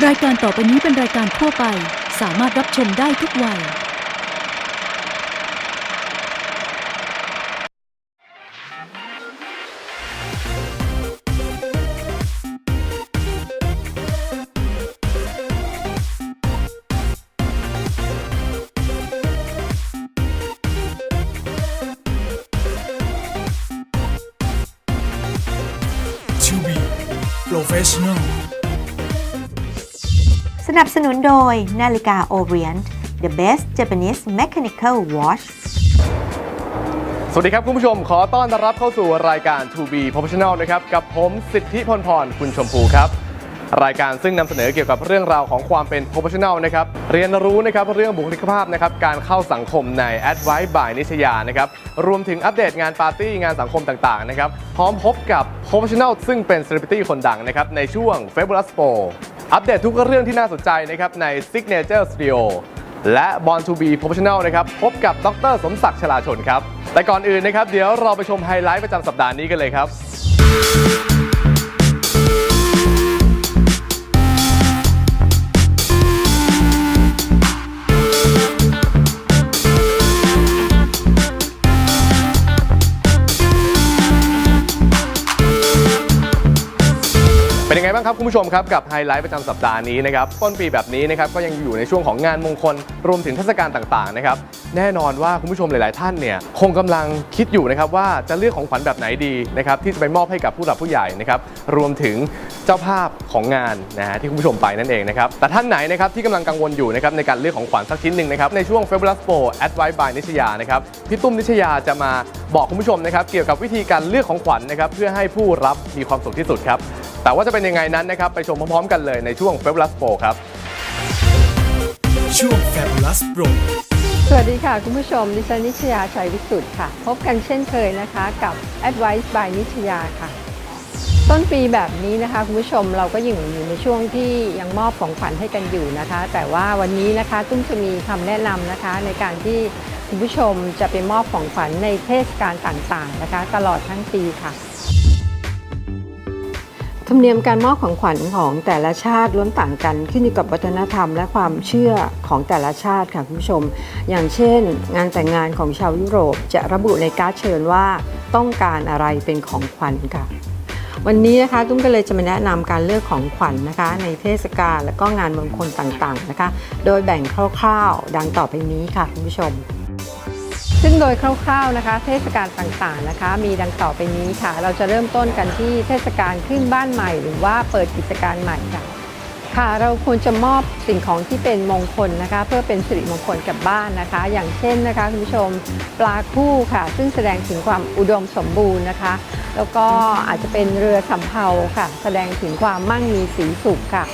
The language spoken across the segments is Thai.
รายการต่อไปนี้เป็นรายการทั่วไป สามารถรับชมได้ทุกวัย To be professional นับสนุนโดยนาฬิกา Orient the best Japanese mechanical watch สวัสดีครับคุณผู้ชมขอต้อนรับเข้าสู่รายการ To Be Professional นะครับ กับผมสิทธิพลพร คุณชมพูครับ รายการซึ่งนำเสนอเกี่ยวกับเรื่องราวของความเป็น professional นะครับ เรียนรู้นะครับเรื่องบุคลิกภาพนะครับ การเข้าสังคมใน Advice by นิชยานะครับ รวมถึงอัปเดตงานปาร์ตี้งานสังคมต่างๆนะครับ พร้อมพบกับ professional ซึ่งเป็น celebrity คนดังนะครับในช่วง Fabulous Pro อัปเดตทุกเรื่องที่น่าสนใจนะครับใน Signature Studio และ Born to be Professional นะครับ พบกับดรสมศักดิ์ชลาชนครับ แต่ก่อนอื่นนะครับ เดี๋ยวเราไปชมไฮไลท์ประจำสัปดาห์นี้กันเลยครับ บ้างครับคุณผู้ชมครับกับไฮไลท์ประจำสัปดาห์นี้นะครับต้นปีแบบนี้นะครับก็ยังอยู่ในช่วงของงานมงคลรวมถึงเทศกาลต่างๆนะครับแน่นอนว่าคุณผู้ชมหลาย ๆ ท่านเนี่ยคงกำลังคิดอยู่นะครับว่าจะเลือกของขวัญแบบไหนดีนะครับที่จะไปมอบให้กับผู้หลักผู้ใหญ่นะครับรวมถึงเจ้าภาพของงานนะฮะที่คุณผู้ชมไปนั่นเองนะครับแต่ท่านไหนนะครับที่กำลังกังวลอยู่นะครับในการเลือกของขวัญสักชิ้นหนึ่งนะครับในช่วง Fabulous Pro Advice by นิชยานะครับพี่ตุ้มนิชยาจะมาบอกคุณผู้ชมนะครับเกี่ยวกับวิธีการเลือกของขวัญนะครับเพื่อให้ผู้รับมีความสุขที่สุดครับ แต่ว่าจะเป็นยังไงนั้นนะครับ ไปชมพร้อมๆกันเลยในช่วง f a b u l o u s Pro ครับ ช่วง Fabulous Pro สวัสดีค่ะ คุณผู้ชม ดิฉันนิชยาชัยวิสุทธ์ค่ะ พบกันเช่นเคยนะคะกับ Advice by นิชยาค่ะ ต้นปีแบบนี้นะคะ คุณผู้ชมเราก็ยังอยู่ในช่วงที่ยังมอบของขวัญให้กันอยู่นะคะ แต่ว่าวันนี้นะคะตุ้มจะมีคำแนะนำนะคะ ในการที่คุณผู้ชมจะไปมอบของขวัญในเทศกาลต่างๆนะคะ ตลอดทั้งปีค่ะ ธรรมเนียมการมอบของขวัญของแต่ละชาติล้วนต่างกัน ขึ้นอยู่กับวัฒนธรรมและความเชื่อของแต่ละชาติค่ะคุณผู้ชม อย่างเช่น งานแต่งงานของชาวยุโรปจะระบุในการ์ดเชิญว่าต้องการอะไรเป็นของขวัญค่ะ วันนี้นะคะตุ้มก็เลยจะมาแนะนำการเลือกของขวัญนะคะ ในเทศกาลและก็งานมงคลต่างๆนะคะ โดยแบ่งคร่าวๆ ดังต่อไปนี้ค่ะคุณผู้ชม ซึ่งโดยคร่าวๆนะคะ เทศกาลต่างๆนะคะ มีดังต่อไปนี้ค่ะ เราจะเริ่มต้นกันที่เทศกาลขึ้นบ้านใหม่ หรือว่าเปิดกิจการใหม่ค่ะค่ะเราควรจะมอบสิ่งของที่เป็นมงคลนะคะ เพื่อเป็นสิริมงคลกับบ้านนะคะ อย่างเช่นนะคะคุณผู้ชมปลาคู่ค่ะ ซึ่งแสดงถึงความอุดมสมบูรณ์นะคะ แล้วก็อาจจะเป็นเรือสำเภาค่ะ แสดงถึงความมั่งมีสีสุขค่ะ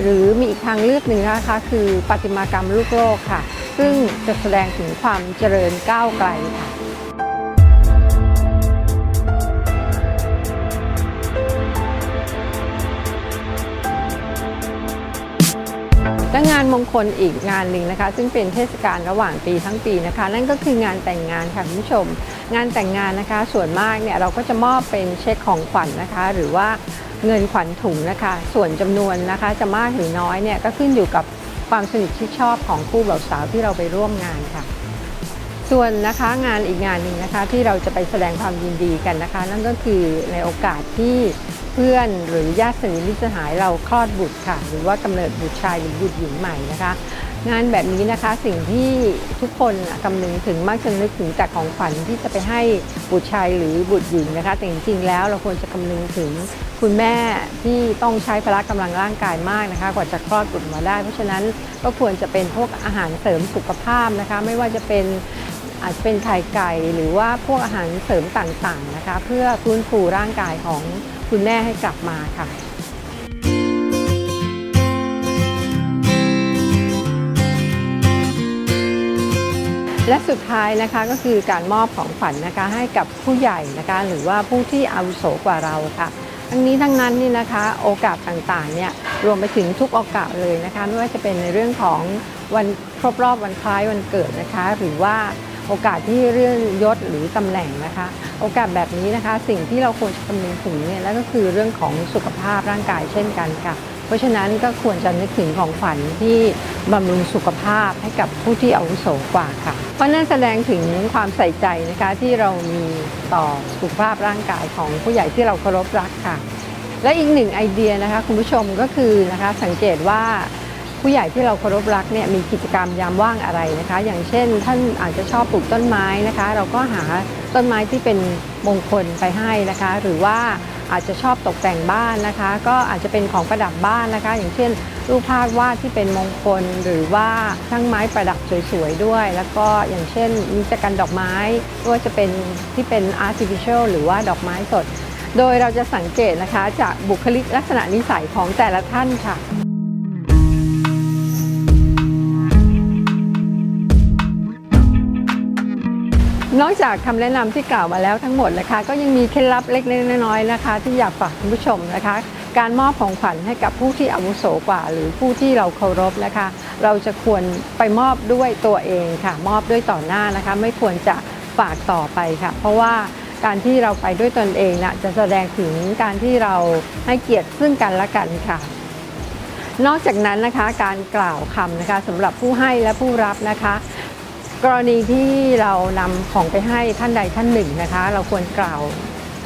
หรือมีอีกทางเลือกหนึ่งนะคะคือประติมากรรมลูกโลกค่ะ ซึ่งจะแสดงถึงความเจริญก้าวไกลค่ะและงานมงคลอีกงานหนึ่งนะคะ ซึ่งเป็นเทศกาลระหว่างปีทั้งปีนะคะ นั่นก็คืองานแต่งงานค่ะคุณผู้ชม งานแต่งงานนะคะ ส่วนมากเนี่ยเราก็จะมอบเป็นเช็คของขวัญนะคะ หรือว่า เงินขวัญถุงนะคะ ส่วนจำนวนนะคะจะมากหรือน้อยเนี่ยก็ขึ้นอยู่กับความสนิทชิดชอบของคู่บ่าวสาวที่เราไปร่วมงานค่ะ ส่วนนะคะงานอีกงานหนึ่งนะคะที่เราจะไปแสดงความยินดีกันนะคะ นั่นก็คือในโอกาสที่เพื่อนหรือญาติสนิทมิตรสหายเราคลอดบุตรค่ะ หรือว่ากำเนิดบุตรชายหรือบุตรหญิงใหม่นะคะ งานแบบนี้นะคะสิ่งที่ทุกคนกำนึงถึงมักจะนึกถึงแต่ของขวัญที่จะไปให้บุตรชายหรือบุตรหญิงนะคะ แต่จริงๆแล้วเราควรจะคำนึงถึงคุณแม่ที่ต้องใช้พละกำลังร่างกายมากนะคะ กว่าจะคลอดบุตรมาได้ เพราะฉะนั้นก็ควรจะเป็นพวกอาหารเสริมสุขภาพนะคะ ไม่ว่าจะเป็นอาจจะเป็นไข่ไก่หรือว่าพวกอาหารเสริมต่างๆนะคะ เพื่อฟื้นฟูร่างกายของคุณแม่ให้กลับมาค่ะ และสุดท้ายนะคะก็คือการมอบของขวัญนะคะให้กับผู้ใหญ่นะคะหรือว่าผู้ที่อาวุโสกว่าเราค่ะ ทั้งนี้ทั้งนั้นนี่นะคะโอกาสต่างๆเนี่ยรวมไปถึงทุกโอกาสเลยนะคะไม่ว่าจะเป็นในเรื่องของวันครบรอบวันคล้ายวันเกิดนะคะ หรือว่าโอกาสที่เรื่องยศหรือตำแหน่งนะคะ โอกาสแบบนี้นะคะสิ่งที่เราควรจะคำนึงถึงเนี่ยแล้วก็คือเรื่องของสุขภาพร่างกายเช่นกันค่ะ เพราะฉะนั้นก็ควรจะนึกถึงของขวัญที่บำรุงสุขภาพให้กับผู้ที่อาวุโสกว่าค่ะ เพราะนั่นแสดงถึงความใส่ใจนะคะที่เรามีต่อสุขภาพร่างกายของผู้ใหญ่ที่เราเคารพรักค่ะ และอีกหนึ่งไอเดียนะคะคุณผู้ชมก็คือนะคะสังเกตว่าผู้ใหญ่ที่เราเคารพรักเนี่ยมีกิจกรรมยามว่างอะไรนะคะ อย่างเช่น ท่านอาจจะชอบปลูกต้นไม้นะคะ เราก็หาต้นไม้ที่เป็นมงคลไปให้นะคะ หรือว่า อาจจะชอบตกแต่งบ้านนะคะ ก็อาจจะเป็นของประดับบ้านนะคะ อย่างเช่น รูปภาพวาดที่เป็นมงคล หรือว่าช่างไม้ประดับสวยๆด้วย แล้วก็อย่างเช่นมีจักรันดอกไม้ไม่ว่าจะเป็นที่เป็น artificial หรือว่าดอกไม้สด โดยเราจะสังเกตนะคะจากบุคลิกลักษณะนิสัยของแต่ละท่านค่ะ นอกจากคำแนะนำที่กล่าวมาแล้วทั้งหมดนะคะ ก็ยังมีเคล็ดลับเล็กๆน้อยๆนะคะ ที่อยากฝากคุณผู้ชมนะคะ การมอบของขวัญให้กับผู้ที่อาวุโสกว่า หรือผู้ที่เราเคารพนะคะ เราจะควรไปมอบด้วยตัวเองค่ะ มอบด้วยต่อหน้านะคะ ไม่ควรจะฝากต่อไปค่ะ เพราะว่าการที่เราไปด้วยตนเองนะจะแสดงถึงการที่เราให้เกียรติซึ่งกันและกันค่ะ นอกจากนั้นนะคะ การกล่าวคำนะคะสำหรับผู้ให้และผู้รับนะคะ กรณีที่เรานำของไปให้ท่านใดท่านหนึ่งนะคะ เราควรกล่าว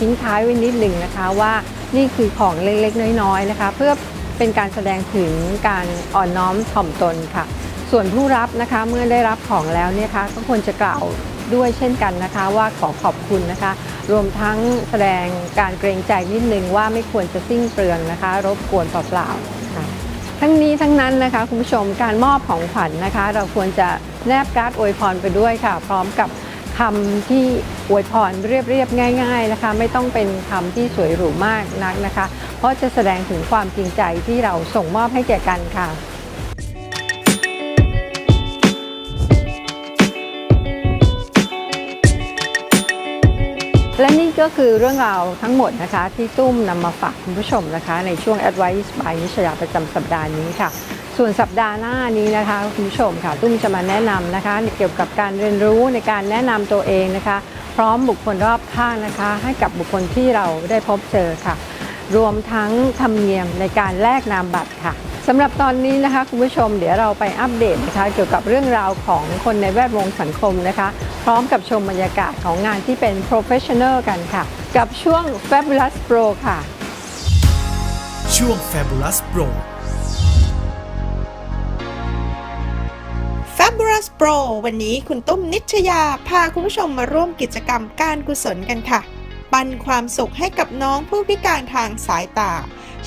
ทิ้งท้ายไว้นิดหนึ่งนะคะว่านี่คือของเล็กๆ น้อยๆนะคะ เพื่อเป็นการแสดงถึงการอ่อนน้อมถ่อมตนค่ะ ส่วนผู้รับนะคะเมื่อได้รับของแล้วเนี่ยคะก็ควรจะกล่าวด้วยเช่นกันนะคะ ว่าขอขอบคุณนะคะ รวมทั้งแสดงการเกรงใจนิดนึงว่าไม่ควรจะสิ้นเปลืองนะคะ รบกวนเปล่าๆ ทั้งนี้ทั้งนั้นนะคะคุณผู้ชมการมอบของขวัญนะคะ เราควรจะแนบการ์ดอวยพรไปด้วยค่ะ พร้อมกับคำที่อวยพรเรียบๆง่าย ๆนะคะ ไม่ต้องเป็นคำที่สวยหรูมากนักนะคะ เพราะจะแสดงถึงความจริงใจที่เราส่งมอบให้แก่กันค่ะ และนี่ก็คือเรื่องราวทั้งหมดนะคะ ที่ตุ้มนำมาฝากคุณผู้ชมนะคะ ในช่วง Advice by นิชยาประจำสัปดาห์นี้ค่ะ ส่วนสัปดาห์หน้านี้นะคะคุณผู้ชมค่ะ ตุ้มจะมาแนะนำนะคะ เกี่ยวกับการเรียนรู้ในการแนะนำตัวเองนะคะ พร้อมบุคคลรอบข้างนะคะ ให้กับบุคคลที่เราได้พบเจอค่ะ รวมทั้งธรรมเนียมในการแลกนามบัตรค่ะ สำหรับตอนนี้นะคะคุณผู้ชมเดี๋ยวเราไปอัปเดตนะคะเกี่ยวกับเรื่องราวของคนในแวดวงสังคมนะคะ พร้อมกับชมบรรยากาศของงานที่เป็น professional กันค่ะ กับช่วง Fabulous Pro ค่ะ ช่วง Fabulous Pro Fabulous Pro วันนี้คุณตุ้มนิชยา พาคุณผู้ชมมาร่วมกิจกรรมการกุศลกันค่ะ ปันความสุขให้กับน้องผู้พิการทางสายตา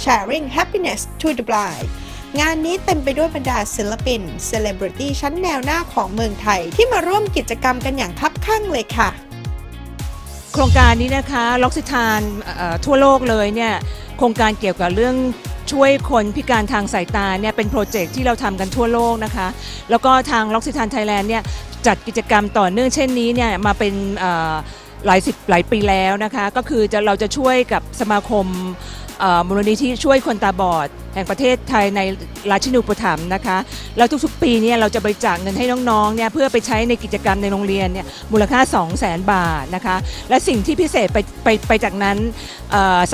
Sharing Happiness to the Blind งานนี้เต็มไปด้วยบรรดาศิลปินเซเลบริตี้ชั้นแนวหน้าของเมืองไทย ที่มาร่วมกิจกรรมกันอย่างคับข้างเลยค่ะ โครงการนี้นะคะล็อกซิทานทั่วโลกเลยเนี่ยโครงการเกี่ยวกับเรื่องช่วยคนพิการทางสายตาเนี่ยเป็นโปรเจกต์ที่เราทำกันทั่วโลกนะคะ แล้วก็ทางล็อกซิทานไทยแลนด์เนี่ยจัดกิจกรรมต่อเนื่องเช่นนี้เนี่ยมาเป็นหลายสิบหลายปีแล้วนะคะ ก็คือจะเราจะช่วยกับสมาคม มูลนิธิช่วยคนตาบอด แห่งประเทศไทยในราชินูปถัมภ์นะคะ แล้วทุกๆ ปีเนี่ยเราจะบริจาคเงินให้น้องๆเนี่ยเพื่อไปใช้ในกิจกรรมในโรงเรียนเนี่ยมูลค่า 2 0 0 0 0 0 บาทนะคะ และสิ่งที่พิเศษไปไปไปจากนั้น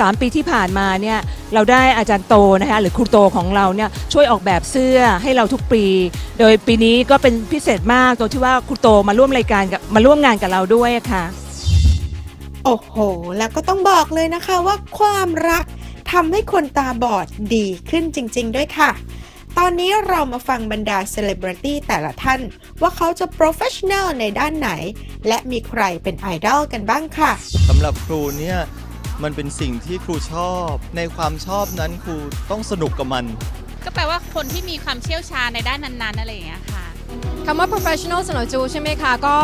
สามปีที่ผ่านมาเนี่ยเราได้อาจารย์โตนะคะหรือครูโตของเราเนี่ยช่วยออกแบบเสื้อให้เราทุกปี โดยปีนี้ก็เป็นพิเศษมากตรงที่ว่าครูโตมาร่วมรายการกับมาร่วมงานกับเราด้วยค่ะโอ้โห แล้วก็ต้องบอกเลยนะคะว่าความรัก ทำให้คนตาบอดดีขึ้นจริง ๆ ด้วยค่ะ ตอนนี้เรามาฟังบรรดาเซเลบริตี้แต่ละท่าน ว่าเขาจะโปรเฟชชั่น a ลในด้านไหน และมีใครเป็นไอดอลกันบ้างค่ะ สำหรับครูเนี่ยมันเป็นสิ่งที่ครูชอบ ในความชอบนั้นครูต้องสนุกกับมัน ก็แปลว่าคนที่มีความเชี่ยวชาญในด้านนั้นๆอะไรอย่างเงี้ยค่ะคำว่า professional สำหรับจูใช่ไหมคะก็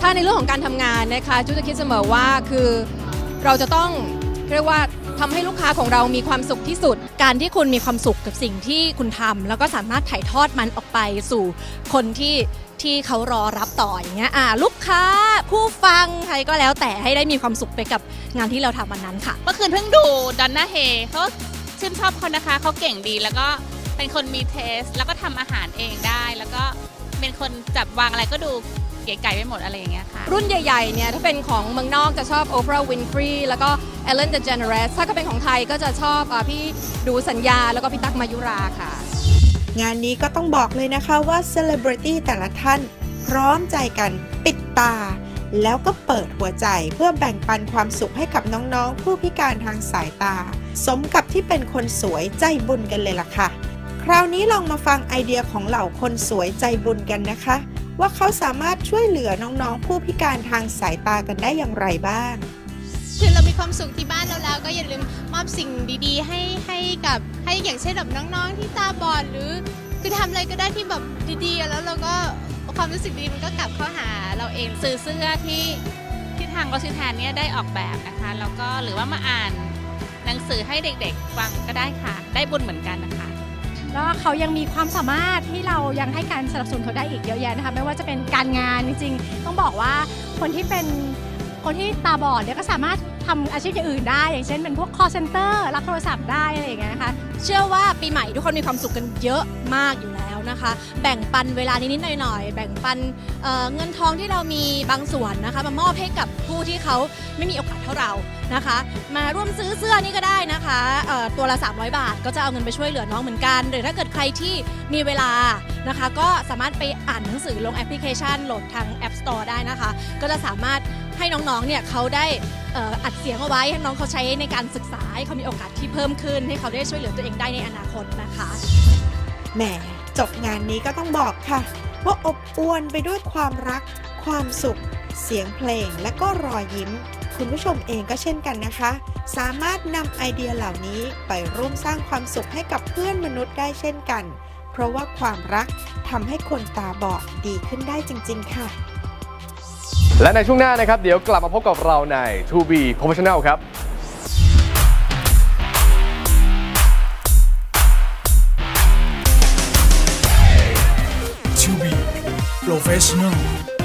ถ้าในเรื่องของการทำงานนะคะจูจะคิดเสมอว่าคือเราจะต้องเรียกว่า ทำให้ลูกค้าของเรามีความสุขที่สุด การที่คุณมีความสุขกับสิ่งที่คุณทำแล้วก็สามารถถ่ายทอดมันออกไปสู่คนที่ที่เขารอรับต่ออย่างเงี้ยอ่าลูกค้าผู้ฟังใครก็แล้วแต่ให้ได้มีความสุขไปกับงานที่เราทำวันนั้นค่ะ เมื่อคืนเพิ่งดูดอนน่าเฮเขาชื่นชอบเขานะคะเขาเก่งดีแล้วก็เป็นคนมีเทส แล้วก็ทำอาหารเองได้ แล้วก็เป็นคนจับวางอะไรก็ดู เก๋ไก่ไปหมดอะไรอย่างเงี้ยค่ะ รุ่นใหญ่ๆ เนี่ย ถ้าเป็นของเมืองนอกจะชอบ Oprah Winfrey แล้วก็ Ellen DeGeneres ถ้าก็เป็นของไทยก็จะชอบอาพี่ดูสัญญา แล้วก็พี่ตั๊กมายุราค่ะ งานนี้ก็ต้องบอกเลยนะคะว่าเซเลบริตี้แต่ละท่าน พร้อมใจกันปิดตา แล้วก็เปิดหัวใจเพื่อแบ่งปันความสุขให้กับน้องๆ ผู้พิการทางสายตา สมกับที่เป็นคนสวยใจบุญกันเลยล่ะค่ะ คราวนี้ลองมาฟังไอเดียของเหล่าคนสวยใจบุญกันนะคะ ว่าเขาสามารถช่วยเหลือน้องๆ ผู้พิการทางสายตากันได้อย่างไรบ้าง คือเรามีความสุขที่บ้านเราแล้วก็อย่าลืมมอบสิ่งดีๆ ให้ให้กับให้อย่างเช่นแบบน้องๆ ที่ตาบอดหรือคือทำอะไรก็ได้ที่แบบดีๆ แล้วเราก็ความรู้สึกดีมันก็กลับเข้าหาเราเองซื้อเสื้อที่ที่ทางก็ซิแทนเนี่ยได้ออกแบบนะคะแล้วก็หรือว่ามาอ่านหนังสือให้เด็กๆฟังก็ได้ค่ะ ได้บุญเหมือนกันนะคะ ก็เขายังมีความสามารถที่เรายังให้การสนับสนุนเขาได้อีกเยอะแยะนะคะไม่ว่าจะเป็นการงานจริงๆ ต้องบอกว่าคนที่เป็นคนที่ตาบอดเนี่ยก็สามารถทำอาชีพอย่างอื่นได้ อย่างเช่นเป็นพวก call center รับโทรศัพท์ได้อะไรอย่างเงี้ยนะคะ เชื่อว่าปีใหม่ทุกคนมีความสุขกันเยอะมากอยู่แล้ว นะคะ แบ่งปันเวลานิดๆหน่อยๆ แบ่งปันเอ่อเงินทองที่เรามีบางส่วนนะคะ มามอบให้กับผู้ที่เขาไม่มีโอกาสเท่าเรานะคะ มาร่วมซื้อเสื้อนี่ก็ได้นะคะเอ่อตัวละ 300 บาท ก็จะเอาเงินไปช่วยเหลือน้องเหมือนกัน หรือถ้าเกิดใครที่มีเวลานะคะ ก็สามารถไปอ่านหนังสือลงแอปพลิเคชันโหลดทาง App Store ได้นะคะ ก็จะสามารถให้น้องๆเนี่ยเขาได้เอ่ออัดเสียงเอาไว้ให้น้องเขาใช้ในการศึกษาให้เขามีโอกาสที่เพิ่มขึ้น ให้เขาได้ช่วยเหลือตัวเองได้ในอนาคตนะคะ แหม จบงานนี้ก็ต้องบอกค่ะ ว่าอบอวลไปด้วยความรัก ความสุข เสียงเพลงและก็รอยยิ้ม คุณผู้ชมเองก็เช่นกันนะคะ สามารถนำไอเดียเหล่านี้ไปร่วมสร้างความสุขให้กับเพื่อนมนุษย์ได้เช่นกัน เพราะว่าความรักทำให้คนตาบอดดีขึ้นได้จริง ๆ ค่ะ และในช่วงหน้านะครับ เดี๋ยวกลับมาพบกับเราใน To Be Professional ครับ professional